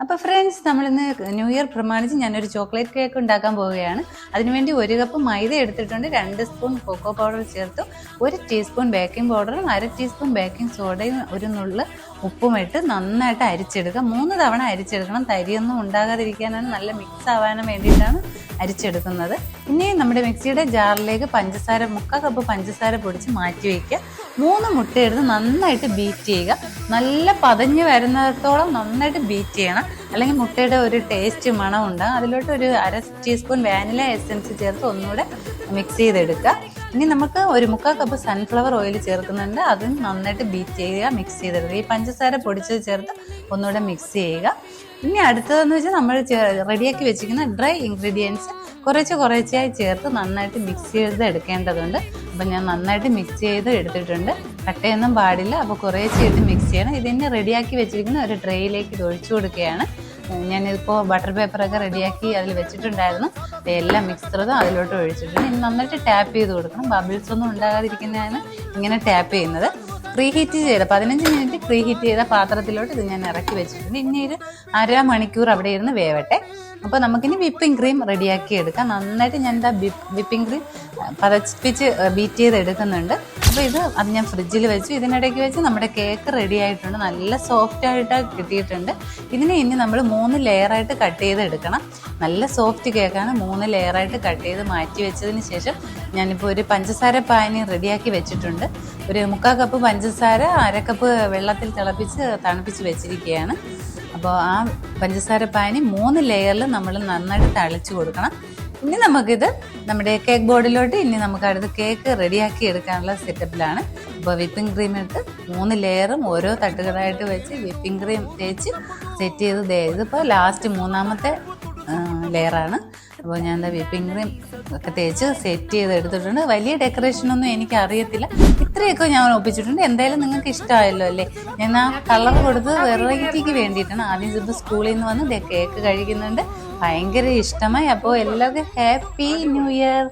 അപ്പോൾ ഫ്രണ്ട്സ് നമ്മളിന്ന് new year പ്രമാണിച്ച് ഞാനൊരു ചോക്ലേറ്റ് കേക്ക് ഉണ്ടാക്കാൻ പോവുകയാണ്. അതിനുവേണ്ടി ഒരു കപ്പ് മൈദ എടുത്തിട്ടുണ്ട് രണ്ട് സ്പൂൺ കൊക്കോ പൗഡർ ചേർത്തു ഒരു ടീസ്പൂൺ ബേക്കിംഗ് പൗഡറും അര ടീസ്പൂൺ ബേക്കിംഗ് സോഡയും ഒരു നുള്ള് ഉപ്പും ഇട്ട് നന്നായിട്ട് അരിച്ചെടുക്കുക. മൂന്ന് തവണ അരിച്ചെടുക്കണം തരിയൊന്നും ഉണ്ടാകാതിരിക്കാനാണ് നല്ല മിക്സ് ആവാനും വേണ്ടിയിട്ടാണ് അരിച്ചെടുക്കുന്നത്. ഇനി നമ്മുടെ മിക്സിയുടെ ജാറിലേക്ക് പഞ്ചസാര മുക്കാൽ കപ്പ് പഞ്ചസാര പൊടിച്ച് മാറ്റി വയ്ക്കുക. മൂന്ന് മുട്ടയെടുത്ത് നന്നായിട്ട് ബീറ്റ് ചെയ്യുക. നല്ല പതഞ്ഞ് വരുന്നിടത്തോളം നന്നായിട്ട് ബീറ്റ് ചെയ്യണം. അല്ലെങ്കിൽ മുട്ടയുടെ ഒരു ടേസ്റ്റ് മണം ഉണ്ടാകും അതിലോട്ട് ഒരു അര ടീസ്പൂൺ വാനില എസൻസ് ചേർത്ത് ഒന്നുകൂടെ മിക്സ് ചെയ്തെടുക്കുക. ഇനി നമുക്ക് ഒരു മുക്കാൽ കപ്പ് സൺഫ്ലവർ ഓയിൽ ചേർക്കുന്നുണ്ട്. അതും നന്നായിട്ട് ബീറ്റ് ചെയ്യുക മിക്സ് ചെയ്തെടുക്കുക. ഈ പഞ്ചസാര പൊടിച്ചത് ചേർത്ത് ഒന്നുകൂടെ മിക്സ് ചെയ്യുക. ഇനി അടുത്തതെന്ന് വെച്ചാൽ നമ്മൾ റെഡിയാക്കി വെച്ചിരിക്കുന്ന ഡ്രൈ ഇൻഗ്രീഡിയൻസ് കുറച്ച് കുറച്ചായി ചേർത്ത് നന്നായിട്ട് മിക്സ് ചെയ്ത് എടുക്കേണ്ടതുണ്ട്. അപ്പം ഞാൻ നന്നായിട്ട് മിക്സ് ചെയ്ത് എടുത്തിട്ടുണ്ട്. കട്ടയൊന്നും പാടില്ല. അപ്പോൾ കുറേശ്ശായിട്ട് മിക്സ് ചെയ്യണം. ഇതിനെ റെഡിയാക്കി വെച്ചിരിക്കുന്ന ഒരു ട്രേയിലേക്ക് ഇത് ഒഴിച്ചു കൊടുക്കുകയാണ്. ഞാനിതിപ്പോൾ ബട്ടർ പേപ്പറൊക്കെ റെഡിയാക്കി അതിൽ വെച്ചിട്ടുണ്ടായിരുന്നു. എല്ലാം മിക്സ് ചെയ്തതും അതിലോട്ട് ഒഴിച്ചിട്ടുണ്ട്. ഇനി നന്നായിട്ട് ടാപ്പ് ചെയ്ത് കൊടുക്കണം. ബബിൾസ് ഒന്നും ഉണ്ടാകാതിരിക്കുന്നതാണ് ഇങ്ങനെ ടാപ്പ് ചെയ്യുന്നത്. പ്രീ ഹീറ്റ് ചെയ്ത പതിനഞ്ച് മിനിറ്റ് പ്രീ ഹീറ്റ് ചെയ്ത പാത്രത്തിലോട്ട് ഇത് ഞാൻ ഇറക്കി വെച്ചിട്ടുണ്ട്. ഇനി ഒരു അര മണിക്കൂർ അവിടെ ഇരുന്ന് വേവട്ടെ. അപ്പോൾ നമുക്കിനി വിപ്പിംഗ് ക്രീം റെഡിയാക്കി എടുക്കാം. നന്നായിട്ട് ഞാൻ എന്താ വിപ്പിംഗ് ക്രീം പതപ്പിച്ച് ബീറ്റ് ചെയ്ത് എടുക്കുന്നുണ്ട്. അപ്പോൾ ഇത് അത് ഞാൻ ഫ്രിഡ്ജിൽ വെച്ചു. ഇതിനിടയ്ക്ക് വെച്ച് നമ്മുടെ കേക്ക് റെഡി ആയിട്ടുണ്ട്. നല്ല സോഫ്റ്റ് ആയിട്ട് കിട്ടിയിട്ടുണ്ട്. ഇതിനെ ഇനി നമ്മൾ മൂന്ന് ലെയറായിട്ട് കട്ട് ചെയ്ത് എടുക്കണം നല്ല സോഫ്റ്റ് കേക്കാണ് മൂന്ന് ലെയറായിട്ട് കട്ട് ചെയ്ത് മാറ്റി വെച്ചതിന് ശേഷം ഞാനിപ്പോൾ ഒരു പഞ്ചസാര പാനി റെഡിയാക്കി വെച്ചിട്ടുണ്ട്. ഒരു മുക്കാൽ കപ്പ് പഞ്ചസാര അര കപ്പ് വെള്ളത്തിൽ തിളപ്പിച്ച് തണുപ്പിച്ച് വെച്ചിരിക്കുകയാണ്. അപ്പോൾ ആ പഞ്ചസാര പാനി മൂന്ന് ലെയറിൽ നമ്മൾ നന്നായിട്ട് തളിച്ച് കൊടുക്കണം. ഇനി നമുക്കിത് നമ്മുടെ കേക്ക് ബോർഡിലോട്ട് ഇനി നമുക്ക് അടുത്ത് കേക്ക് റെഡിയാക്കി എടുക്കാനുള്ള സെറ്റപ്പിലാണ് അപ്പോൾ വിപ്പിംഗ് ക്രീം എടുത്ത് മൂന്ന് ലെയറും ഓരോ തട്ടുകളായിട്ട് വെച്ച് വിപ്പിംഗ് ക്രീം തേച്ച് സെറ്റ് ചെയ്ത് ഇതിപ്പോൾ ലാസ്റ്റ് മൂന്നാമത്തെ ലെയറാണ് അപ്പോൾ ഞാൻ എന്താ വിപ്പിംഗ് ക്രീം ഒക്കെ തേച്ച് സെറ്റ് ചെയ്ത് എടുത്തിട്ടുണ്ട്. വലിയ ഡെക്കറേഷൻ ഒന്നും എനിക്ക് അറിയത്തില്ല ഇത്രയൊക്കെ ഞാൻ ഒപ്പിച്ചിട്ടുണ്ട്. എന്തായാലും നിങ്ങൾക്ക് ഇഷ്ടമായല്ലോ അല്ലേ? ഞാൻ ആ കളർ കൊടുത്ത് വെറൈറ്റിക്ക് വേണ്ടിയിട്ടാണ്. ആദ്യം ഇപ്പോൾ സ്കൂളിൽ നിന്ന് വന്ന് കേക്ക് കഴിക്കുന്നുണ്ട്. ഭയങ്കര ഇഷ്ടമായി. അപ്പോൾ എല്ലാവർക്കും ഹാപ്പി ന്യൂ ഇയർ.